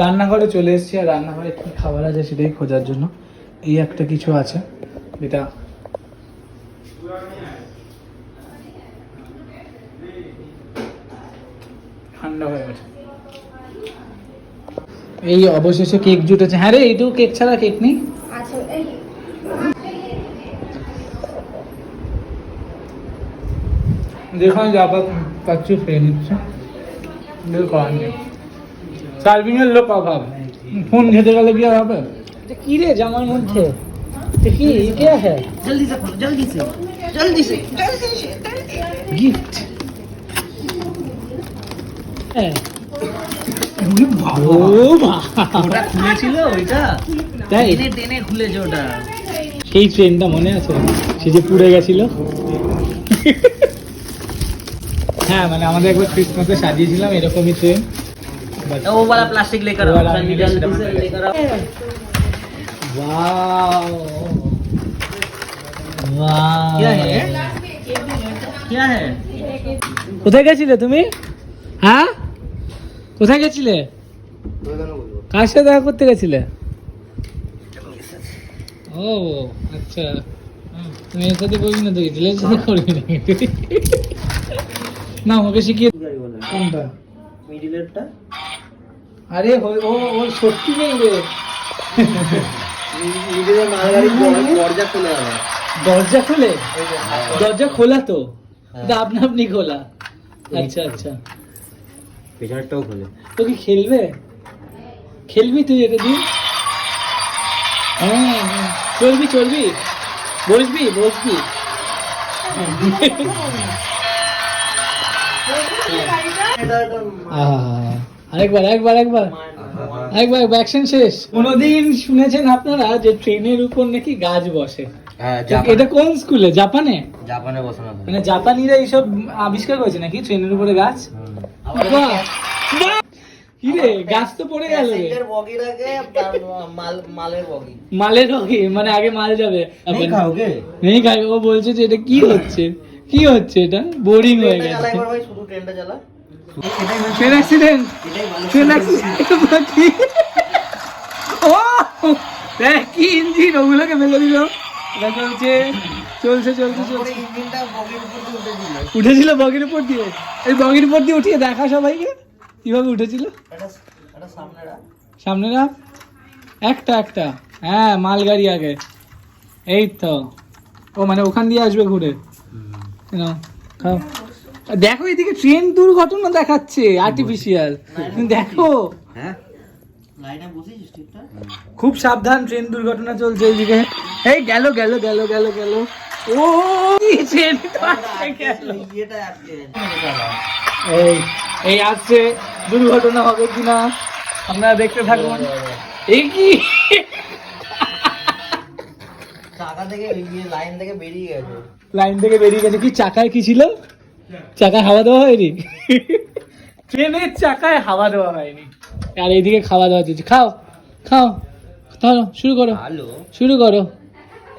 রান্নাঘরে চলে এসেছি আর রান্নাঘরে কি খাবার আছে সেটাই খোঁজার জন্য। এই একটা কিছু আছে যেটা ঠান্ডা হয়ে গেছে। এই অবশেষে কেক জুটেছে। হ্যাঁ রে এইটুকু কেক ছাড়া কেক নেই। আচ্ছা যেখানে যা পা- পাচ্ছি খেয়ে নিচ্ছে। করার নেই। সার্ভিংয়ের লোক অভাব। ফোন খেতে গেলে কি আর হবে? কি রে জামার মধ্যে? কি কে জলদি সে জলদি সে জলদি সে জলদি সে। গিফট হ্যাঁ সেই ট্রেনটা মনে আছে? সে যে পুড়ে গেছিল? হ্যাঁ মানে আমাদের একবার ক্রিসমাসে সাজিয়েছিলাম এরকমই ট্রেন वो वाला प्लास्टिक लेकर वो आओ वाला सनी नीले से जल्दी से डब्बा लेकर आओ वाओ वाओ क्या है क्या है কোথায় গেছিলে তুমি হ্যাঁ কোথায় গেছিলে কার সাথে দেখা করতে গেছিলে ও আচ্ছা তুমি এর সাথে করবি না তো ছেলের সাথে করবি না না ওকে শিখিয়ে কোনটা মিডিলেরটা আরে ও- ও ও সত্যি নেই রে। দরজা খুলে? দরজা খোলে দরজা খোলা তো এটা আপনা আপনি খোলা। আচ্ছা আচ্ছা। পেছনেরটাও খুলে। তো কি খেলবে? খেলবি তুই এটা দিয়ে? হ্যাঁ হ্যাঁ। চলবি চলবি? বসবি বসবি? আহা, আরেকবার আরেকবার আরেকবার। আরেকবার ভ্যাকসিন শেষ। কোনোদিন শুনেছেন আপনারা যে ট্রেনের উপর নাকি গাছ বসে? হ্যাঁ এটা কোন স্কুলে? জাপানে? জাপানে বসানো মানে জাপানিরা এইসব আবিষ্কার করেছে নাকি ট্রেনের উপরে গাছ? বাহ! বাহ! কি রে গাছ তো পড়ে গেল মালের বগি। মানে আগে মাল যাবে। নেই খাই ও বলছে যে এটা কি হচ্ছে? কি হচ্ছে এটা? বোরিং হয়ে গেছে। চালা একবার ভাই শুধু ট্রেনটা চালা। ট্রেন অ্যাক্সিডেন্ট ট্রেন অ্যাক্সিডেন্ট ও দেখ কি ইঞ্জিন ওগুলোকে ফেলে দিল। এটা চলছে চলছে চলছে। উঠেছিল। বগির উপর দিয়ে? এই বগির উপর দিয়ে উঠিয়ে দেখা সবাইকে? কীভাবে উঠেছিল? সামনে রাখ একটা একটা। হ্যাঁ মালগাড়ি আগে। এই তো। ও মানে ওখান দিয়ে আসবে ঘুরে। খাও। দেখো এদিকে ট্রেন দুর্ঘটনা দেখাচ্ছে আর্টিফিশিয়াল তুমি দেখো। হ্যাঁ? খুব সাবধান ট্রেন দুর্ঘটনা চলছে এইদিকে। এই গেল গেল গেল গেল গেল। ও ট্রেন এই এই আসছে দুর্ঘটনা হবে কিনা? আপনারা দেখতে থাকুন। এই কি? চাকা থেকে লাইন থেকে বেরিয়ে গেছে। লাইন থেকে বেরিয়ে গেছে। কি চাকায় কি ছিল? চাকায় হাওয়া দেওয়া হয়নি? ট্রেনের চাকায় হাওয়া দেওয়া হয়নি। আর এইদিকে খাওয়া দাওয়া চলছে। খাও খাও ধরো শুরু করো। শুরু করো।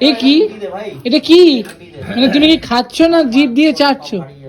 এ কি? এটা কি মানে তুমি কি খাচ্ছ না জিভ দিয়ে চাটছো বাড়ি